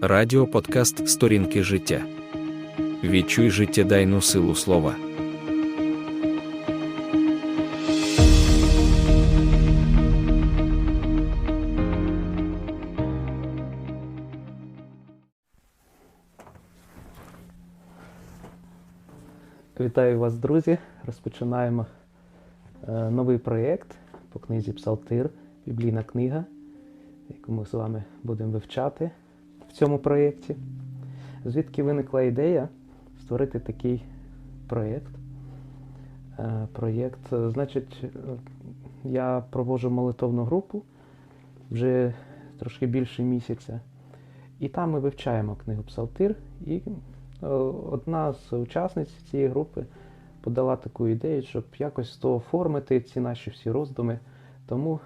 Радіо подкаст Сторінки життя. Відчуй життєдайну силу слова. Вітаю вас, друзі! Розпочинаємо е, новий проєкт по книзі Псалтир, біблійна книга, яку ми з вами будемо вивчати цьому проєкті. Звідки виникла ідея створити такий проєкт? Е, Проєкт, е, значить, е, я проводжу молитовну групу вже трошки більше місяця. І там ми вивчаємо книгу Псалтир. І одна з учасниць цієї групи подала таку ідею, щоб якось то оформити ці наші всі роздуми. Тому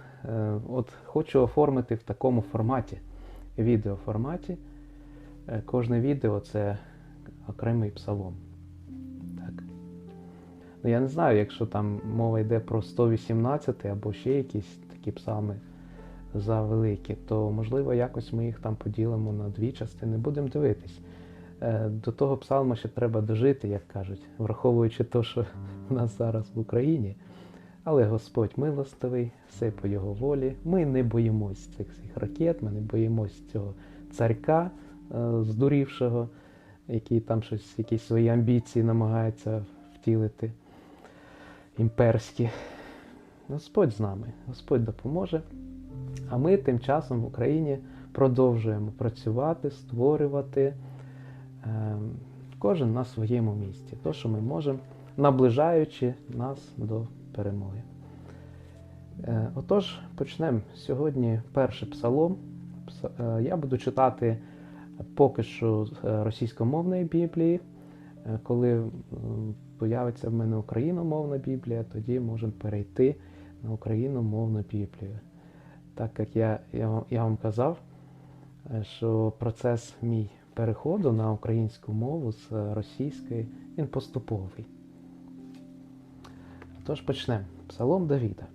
от хочу оформити в такому форматі, відеоформаті. Е, Кожне відео це окремий псалом. Так. Ну, я не знаю, якщо там мова йде про 118 або ще якісь такі псалми завеликі, то можливо якось ми їх там поділимо на дві частини. Будемо дивитись. Е, До того псалма ще треба дожити, як кажуть, враховуючи те, що в нас зараз в Україні. Але Господь милостивий, все по його волі. Ми не боїмось цих всіх ракет, ми не боїмось цього царька здурівшого, який там щось, якісь свої амбіції намагається втілити імперські. Господь з нами, Господь допоможе. А ми тим часом в Україні продовжуємо працювати, створювати е, кожен на своєму місці, то, що ми можемо, наближаючи нас до перемоги. Е, отож, почнемо сьогодні перший псалом. Е, Я буду читати поки що е, російськомовної Біблії. Е, Коли появиться в мене україномовна Біблія, тоді можемо перейти на україномовну Біблію. Так як я, я, я вам казав, е, що процес мій переходу на українську мову з російської, він поступовий. Тож почнемо. Псалом Давіда.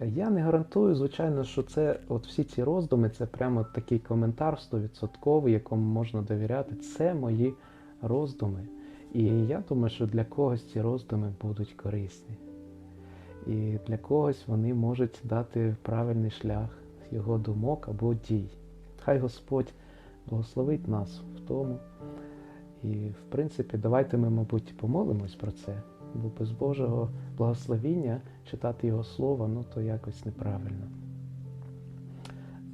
Я не гарантую, звичайно, що це от всі ці роздуми, це прямо такий коментар 100%, якому можна довіряти. Це мої роздуми. І я думаю, що для когось ці роздуми будуть корисні. І для когось вони можуть дати правильний шлях його думок або дій. Хай Господь благословить нас в тому. І, в принципі, давайте ми, мабуть, помолимось про це, бо без Божого благословіння читати Його Слово, ну то якось неправильно.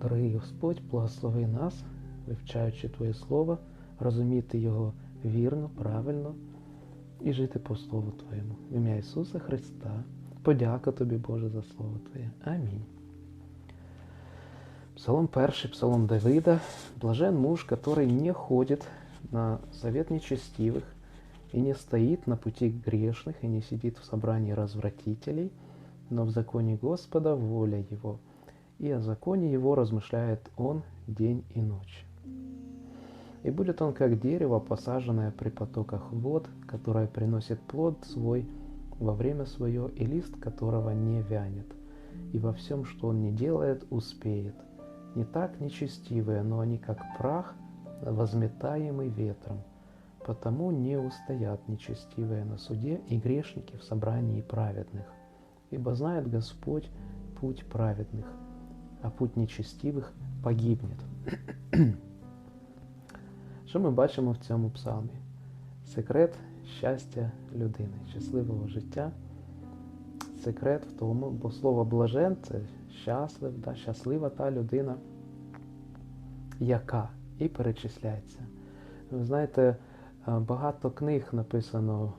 Дорогий Господь, благослови нас, вивчаючи Твоє Слово, розуміти його вірно, правильно і жити по Слову Твоєму. В ім'я Ісуса Христа. Подяка Тобі, Боже, за Слово Твоє. Амінь. Псалом перший, псалом Давида. Блажен муж, который не ходит на совет нечестивых, и не стоит на пути грешных, и не сидит в собрании развратителей, но в законе Господа воля его, и о законе его размышляет он день и ночь. И будет он как дерево, посаженное при потоках вод, которое приносит плод свой во время свое, и лист которого не вянет. И во всем, что он не делает, успеет. Не так нечестивые, но они как прах, возметаемый ветром. Потому не устоят нечестивые на суде и грешники в собрании праведных. Ибо знает Господь путь праведных, а путь нечестивих погибнет. Що ми бачимо в цьому псалмі? Секрет щастя людини, щасливого життя. Секрет в тому, бо слово блажен це щаслив, да, щаслива та людина, яка і перечисляється. Ви знаєте, е, багато книг написано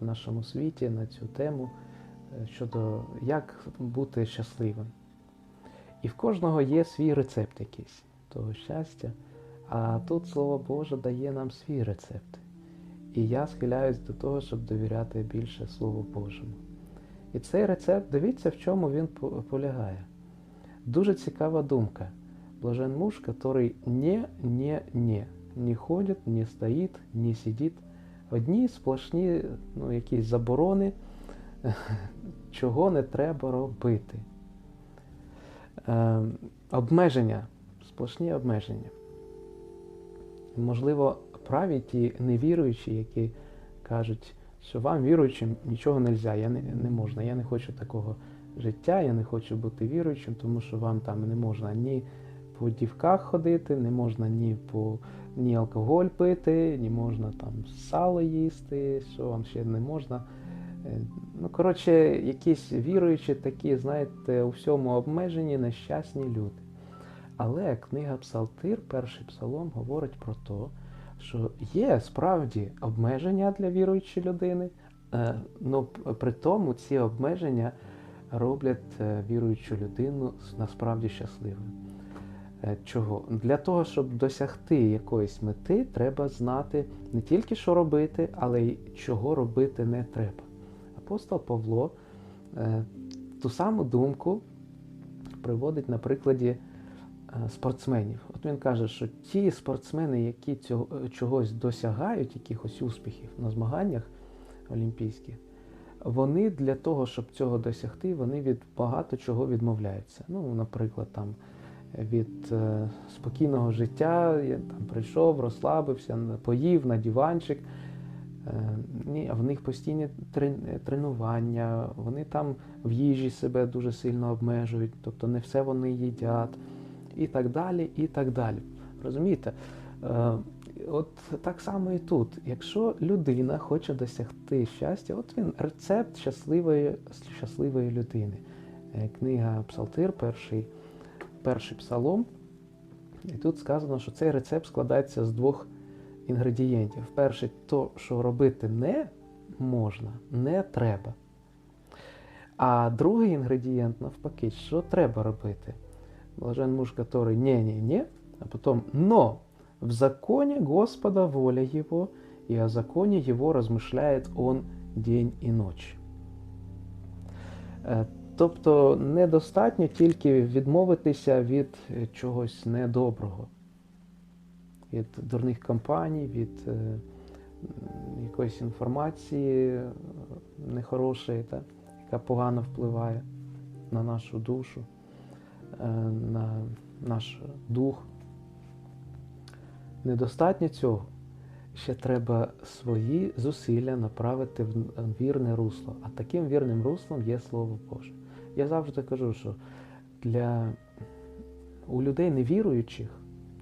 в нашому світі на цю тему е, щодо як бути щасливим. І в кожного є свій рецепт якийсь того щастя. А тут Слово Боже дає нам свій рецепт. І я схиляюсь до того, щоб довіряти більше Слову Божому. І цей рецепт, дивіться, в чому він полягає. Дуже цікава думка. Блажен муж, который не, не, не, не ходить, не стоїть, не сидить. Одні сплошні ну, якісь заборони, чого не треба робити. Е, обмеження, сплошні обмеження. Можливо, праві ті невіруючі, які кажуть, що вам віруючим нічого не можна, я не, не можна, я не хочу такого життя, я не хочу бути віруючим, тому що вам там не можна ні по дівках ходити, не можна ні по ні алкоголь пити, ні можна там сало їсти, що вам ще не можна. Е, Ну, коротше, якісь віруючі такі, знаєте, у всьому обмежені нещасні люди. Але книга Псалтир, перший псалом, говорить про те, що є справді обмеження для віруючої людини, але при тому ці обмеження роблять е, віруючу людину насправді щасливою. Е, Чого? Для того, щоб досягти якоїсь мети, треба знати не тільки, що робити, але й чого робити не треба. Апостол Павло е, ту саму думку приводить на прикладі е, спортсменів. От він каже, що ті спортсмени, які цього, чогось досягають, якихось успіхів на змаганнях олімпійських, вони для того, щоб цього досягти, вони від багато чого відмовляються. Ну, наприклад, там від е, спокійного життя я там прийшов, розслабився, поїв на диванчик. Е, ні, в них постійні тренування, вони там в їжі себе дуже сильно обмежують, тобто не все вони їдять, і так далі, і так далі. Розумієте? Е, От так само і тут. Якщо людина хоче досягти щастя, от він рецепт щасливої, щасливої людини. Е, Книга Псалтир, перший, перший псалом. І тут сказано, що цей рецепт складається з двох інгредієнтів. Перший, то, що робити не можна, не треба. А другий інгредієнт, навпаки, що треба робити. Блажен муж, который не-не-не, а потом но в законе Господа воля его, и о законе его размышляет он день і ночь. Е, Тобто недостатньо тільки відмовитися від е, чогось недоброго, від дурних компаній, від е, якоїсь інформації е, нехорошої, та, яка погано впливає на нашу душу, е, на наш дух. Недостатньо цього. Ще треба свої зусилля направити в вірне русло. А таким вірним руслом є Слово Боже. Я завжди кажу, що для у людей невіруючих,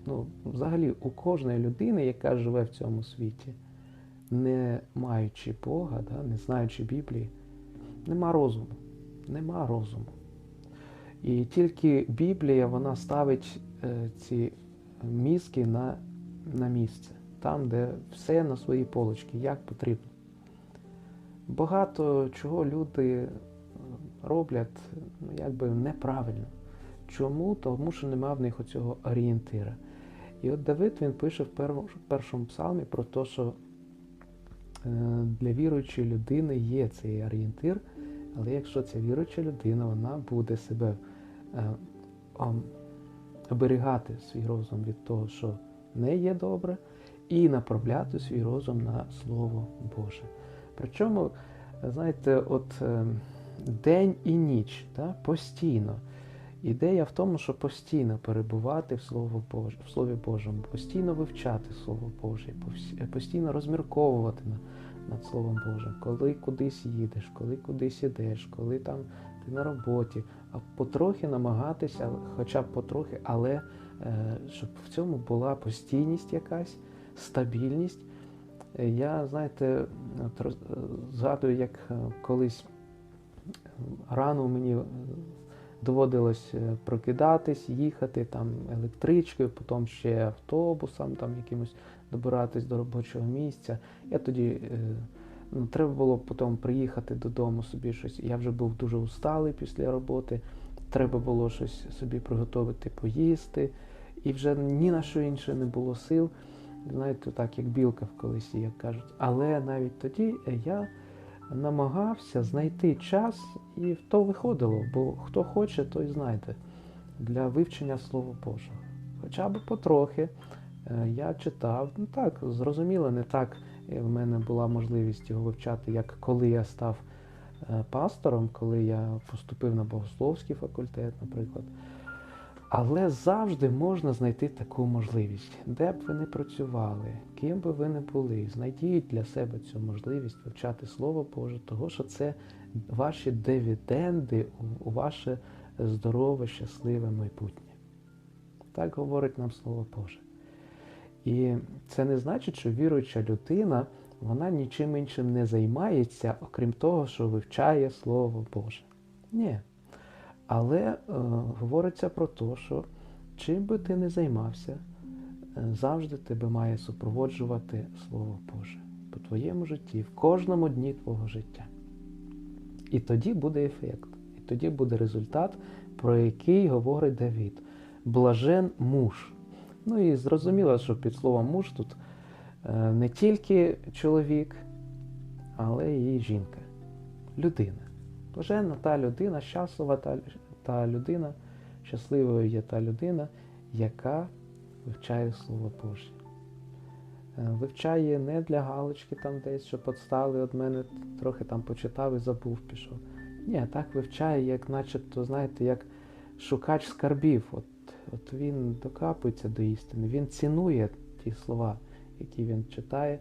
ну, взагалі у кожної людини, яка живе в цьому світі, не маючи Бога, да, не знаючи Біблії, нема розуму. Нема розуму. І тільки Біблія вона ставить е, ці мізки на, на місце, там, де все на свої полочки, як потрібно. Багато чого люди роблять ну, якби неправильно. Чому? Тому що нема в них оцього орієнтира. І от Давид він пише в першому, псалмі про те, що е, для віруючої людини є цей орієнтир, але якщо ця віруюча людина, вона буде себе е, оберігати свій розум від того, що не є добре, і направляти свій розум на Слово Боже. Причому, знаєте, от е, день і ніч да, постійно. Ідея в тому, що постійно перебувати в Слово Боже, в Слові Божому, постійно вивчати Слово Боже, постійно розмірковувати на, над Словом Божим, коли кудись їдеш, коли кудись ідеш, коли там ти на роботі, а потрохи намагатися, хоча б потрохи, але е, щоб в цьому була постійність якась, стабільність. Е, Я, знаєте, е, згадую, як колись рано мені е, доводилось е, прокидатись, їхати там електричкою, потім ще автобусом, там якимось добиратись до робочого місця. Я тоді е, ну, треба було потім приїхати додому собі щось. Я вже був дуже усталий після роботи. Треба було щось собі приготувати, поїсти, і вже ні на що інше не було сил. Знаєте, так як білка в колесі, як кажуть. Але навіть тоді я намагався знайти час, і то виходило, бо хто хоче, той знайде для вивчення Слова Божого. Хоча б потрохи е, я читав, ну так, зрозуміло, не так е, в мене була можливість його вивчати, як коли я став е, пастором, коли я поступив на богословський факультет, наприклад. Але завжди можна знайти таку можливість, де б ви не працювали, ким би ви не були, знайдіть для себе цю можливість вивчати Слово Боже, того що це ваші дивіденди у- ваше здорове, щасливе майбутнє. Так говорить нам Слово Боже. І це не значить, що віруюча людина вона нічим іншим не займається, окрім того, що вивчає Слово Боже. Ні. Але е, говориться про те, що чим би ти не займався, е, завжди тебе має супроводжувати Слово Боже по твоєму житті, в кожному дні твого життя. І тоді буде ефект, і тоді буде результат, про який говорить Давід. Блажен муж. Ну і зрозуміло, що під словом муж тут е, не тільки чоловік, але і жінка, людина. Блаженна та людина, щаслива та, та людина, щасливою є та людина, яка вивчає Слово Боже. Е, Вивчає не для галочки там десь, що подстали від мене, трохи там почитав і забув, пішов. Ні, так вивчає, як начебто, знаєте, як шукач скарбів. От, от він докапується до істини, він цінує ті слова, які він читає.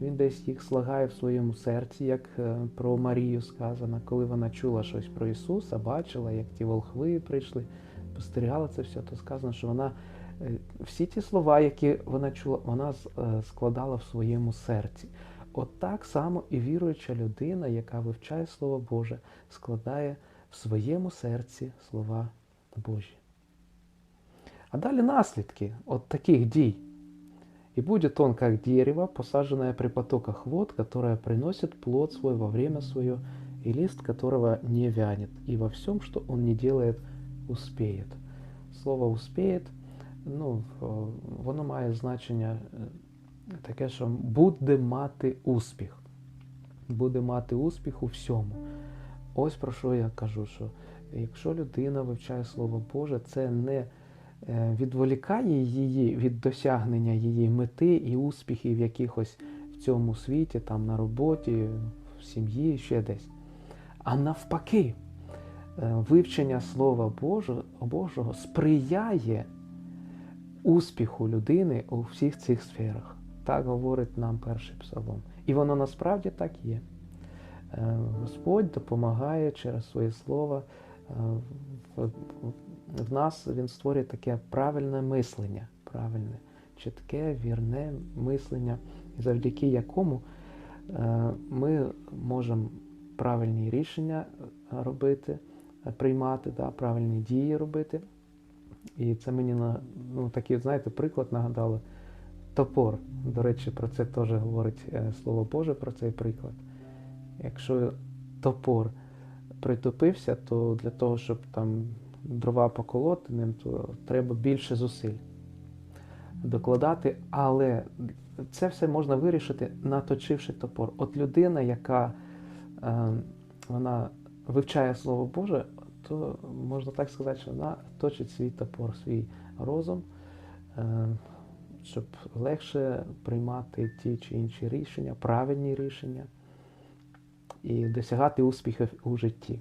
Він десь їх слагає в своєму серці, як е, про Марію сказано, коли вона чула щось про Ісуса, бачила, як ті волхви прийшли, спостерігала це все, то сказано, що вона е, всі ті слова, які вона чула, вона е, складала в своєму серці. От так само і віруюча людина, яка вивчає Слово Боже, складає в своєму серці слова Божі. А далі наслідки от таких дій. И будет он, как дерево, посаженное при потоках вод, которое приносит плод свой во время свое, и лист которого не вянет, и во всем, что он не делает, успеет. Слово успеет, ну, в- воно має значення е, таке, що буде мати успіх. Буде мати успіх у всьому. Ось про що я кажу, що якщо людина вивчає Слово Боже, це не е, відволікає її від досягнення її мети і успіхів якихось в цьому світі, там на роботі, в сім'ї, ще десь. А навпаки, е, вивчення Слова Божого, Божого сприяє успіху людини у всіх цих сферах. Так говорить нам перший псалом. І воно насправді так є. Е, Господь допомагає через своє слово е, в, нас він створює таке правильне мислення, правильне, чітке, вірне мислення, завдяки якому е, ми можемо правильні рішення робити, е, приймати, да, правильні дії робити. І це мені на ну, такий, знаєте, приклад нагадало. Топор. До речі, про це теж говорить е, Слово Боже про цей приклад. Якщо топор притопився, то для того, щоб там дрова поколоти ним, то треба більше зусиль докладати, але це все можна вирішити, наточивши топор. От людина, яка е, вона вивчає Слово Боже, то можна так сказати, що вона точить свій топор, свій розум, е, щоб легше приймати ті чи інші рішення, правильні рішення і досягати успіхів у житті.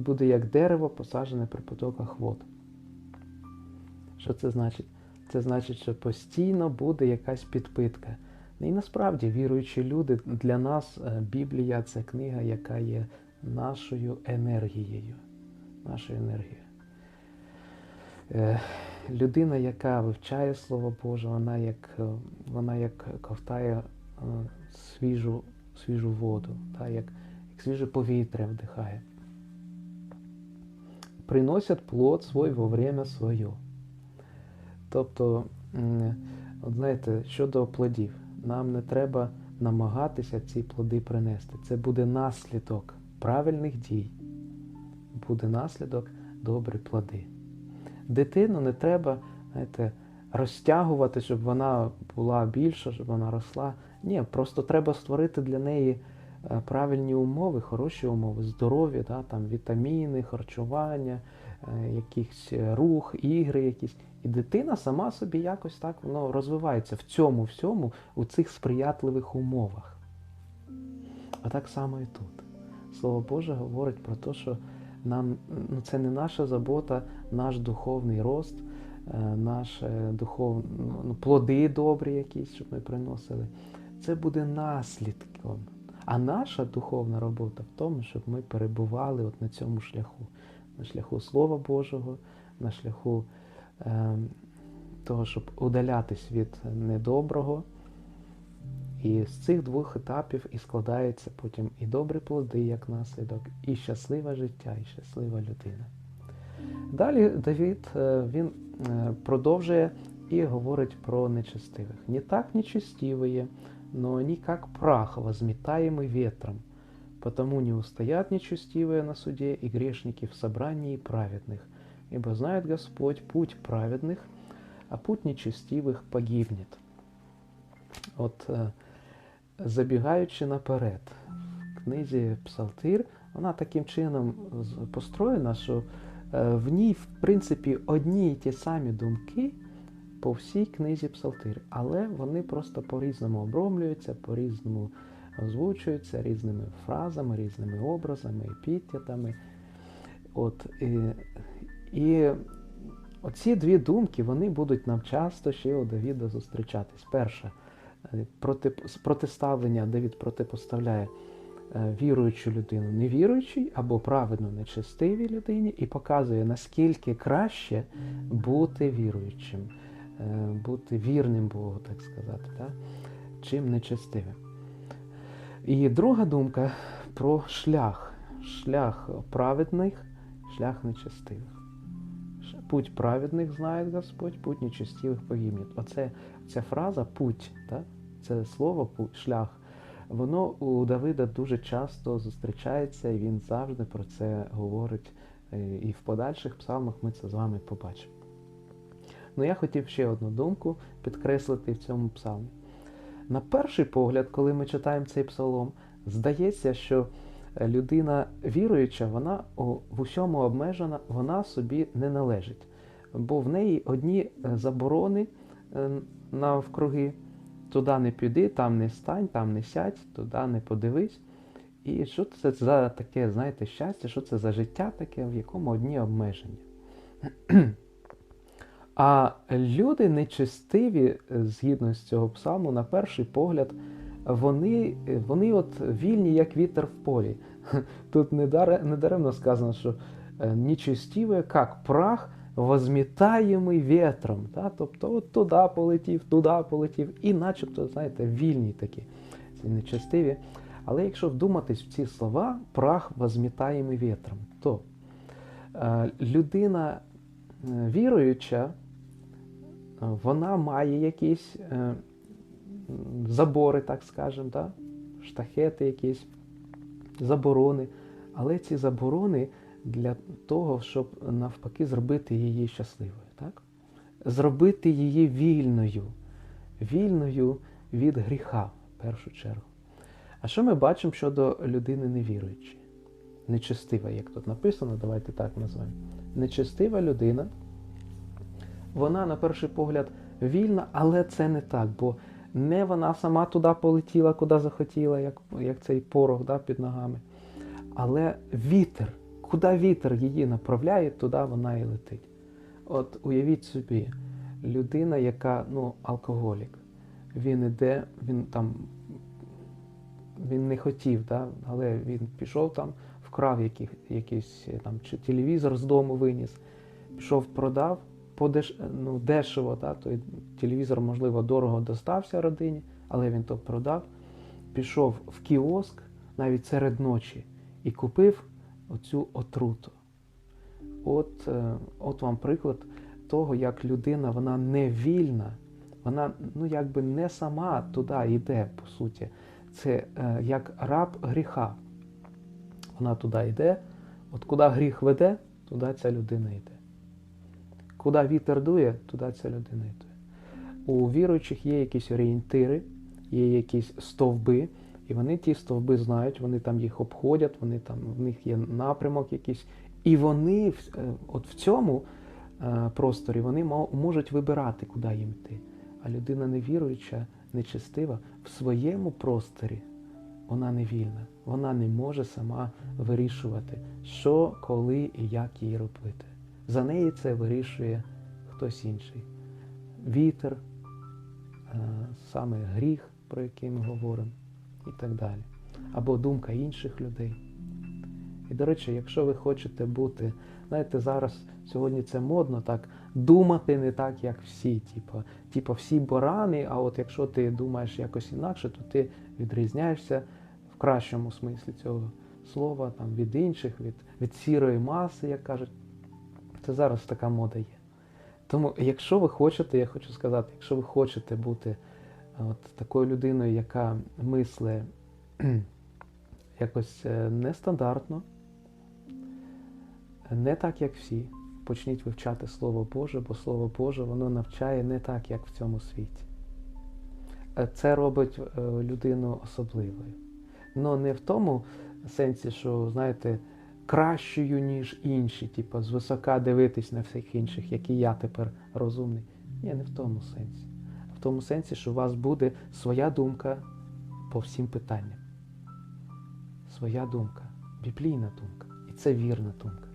І буде як дерево, посаджене при потоках вод. Що це значить? Це значить, що постійно буде якась підпитка. І насправді, віруючі люди, для нас е, Біблія це книга, яка є нашою енергією. Нашою енергією. Е, Людина, яка вивчає Слово Боже, вона як, е, вона як ковтає свіжу, свіжу воду, та, як, як свіже повітря вдихає. Приносять плод свой во время своє. Тобто, от знаєте, щодо плодів, нам не треба намагатися ці плоди принести. Це буде наслідок правильних дій, буде наслідок добрі плоди. Дитину не треба знаєте, розтягувати, щоб вона була більша, щоб вона росла. Ні, просто треба створити для неї правильні умови, хороші умови, здорові, да, там, вітаміни, харчування, е, якийсь е, рух, ігри якісь. І дитина сама собі якось так воно розвивається в цьому всьому, у цих сприятливих умовах. А так само і тут. Слово Боже говорить про те, що нам ну, це не наша забота, наш духовний рост, е, наш е, духов, ну, плоди добрі якісь, щоб ми приносили. Це буде наслідком. А наша духовна робота в тому, щоб ми перебували от на цьому шляху, на шляху Слова Божого, на шляху е, того, щоб удалятись від недоброго. І з цих двох етапів і складається потім і добрі плоди, як наслідок, і щасливе життя, і щаслива людина. Далі Давід е, він е, продовжує і говорить про нечестивих. Не так нечестивые, но они как прах, возметаемый ветром. Потому не устоят нечестивые на суде и грешники в собрании праведных. Ибо знает Господь путь праведных, а путь нечестивых погибнет. От е, забігаючи наперед, в книзі Псалтир, вона таким чином з- построєна, що е, в ній, в принципі, одні й ті самі думки по всій книзі Псалтир, але вони просто по-різному обромлюються, по-різному озвучуються різними фразами, різними образами, епітетами. От, і, і оці дві думки вони будуть нам часто ще у Давіда зустрічатись. Перша е, проти, протиставлення Давід протипоставляє е, віруючу людину невіруючій або праведно нечестивій людині і показує, наскільки краще бути віруючим, бути вірним Богу, так сказати, так? чим нечестивим. І друга думка про шлях. Шлях праведних, шлях нечестивих. Путь праведних знає Господь, путь нечестивих погибнет. Оце ця фраза путь, так? це слово шлях, воно у Давида дуже часто зустрічається, і він завжди про це говорить. е, І в подальших псалмах ми це з вами побачимо. Ну, я хотів ще одну думку підкреслити в цьому псалмі. На перший погляд, коли ми читаємо цей псалом, здається, що людина віруюча, вона в усьому обмежена, вона собі не належить. Бо в неї одні е, заборони е, навкруги. Туди не піди, там не стань, там не сядь, туди не подивись. І що це за таке, знаєте, щастя, що це за життя таке, в якому одні обмеження. А люди нечестиві, е, згідно з цього псалму, на перший погляд, вони, вони от вільні, як вітер в полі. Тут недаре- недаремно сказано, що е, як прах, возмітаємий вітром. Та? Тобто от туди полетів, туди полетів, і начебто, знаєте, вільні такі, ці нечестиві. Але якщо вдуматись в ці слова, прах возмітаємий вітром, то е, людина е, віруюча, вона має якісь е, забори, так скажемо, да? штахети якісь, заборони. Але ці заборони для того, щоб навпаки зробити її щасливою, так? зробити її вільною, вільною від гріха, в першу чергу. А що ми бачимо щодо людини невіруючої? Нечестива, як тут написано, давайте так назвемо. Нечестива людина, вона, на перший погляд, вільна, але це не так, бо не вона сама туди полетіла, куди захотіла, як, як цей порох да, під ногами. Але вітер, куди вітер її направляє, туди вона і летить. От уявіть собі, людина, яка ну, алкоголік, він іде, він там він не хотів, да? але він пішов там, вкрав якийсь е, там, чи телевізор з дому виніс, пішов, продав подеш, ну, дешево, да? той телевізор, можливо, дорого достався родині, але він то продав, пішов в кіоск навіть серед ночі і купив оцю отруту. От, е, от вам приклад того, як людина вона не вільна, вона ну, якби не сама туди йде, по суті. Це е, як раб гріха. Вона туди йде, от куди гріх веде, туди ця людина йде. Куди вітер дує, туди ця людина йде. У віруючих є якісь орієнтири, є якісь стовби, і вони ті стовби знають, вони там їх обходять, вони там, в них є напрямок якийсь. І вони е, от в цьому е, просторі вони можуть вибирати, куди їм йти. А людина невіруюча, нечестива, в своєму просторі, вона не вільна. Вона не може сама вирішувати, що, коли і як їй робити. За неї це вирішує хтось інший. Вітер, е, саме гріх, про який ми говоримо, і так далі. Або думка інших людей. І, до речі, якщо ви хочете бути, знаєте, зараз сьогодні це модно так думати не так, як всі. Типу, типу всі барани, а от якщо ти думаєш якось інакше, то ти відрізняєшся в кращому смислі цього слова там, від інших, від, від сірої маси, як кажуть. Це зараз така мода є. Тому, якщо ви хочете, я хочу сказати, якщо ви хочете бути от, такою людиною, яка мисле якось е, нестандартно, не так, як всі, почніть вивчати Слово Боже, бо Слово Боже воно навчає не так, як в цьому світі. Е, Це робить е, людину особливою. Ну не в тому сенсі, що, знаєте, кращою, ніж інші, типу, звисока дивитись на всіх інших, які я тепер розумний. Ні, не в тому сенсі. В тому сенсі, що у вас буде своя думка по всім питанням. Своя думка, біблійна думка. І це вірна думка.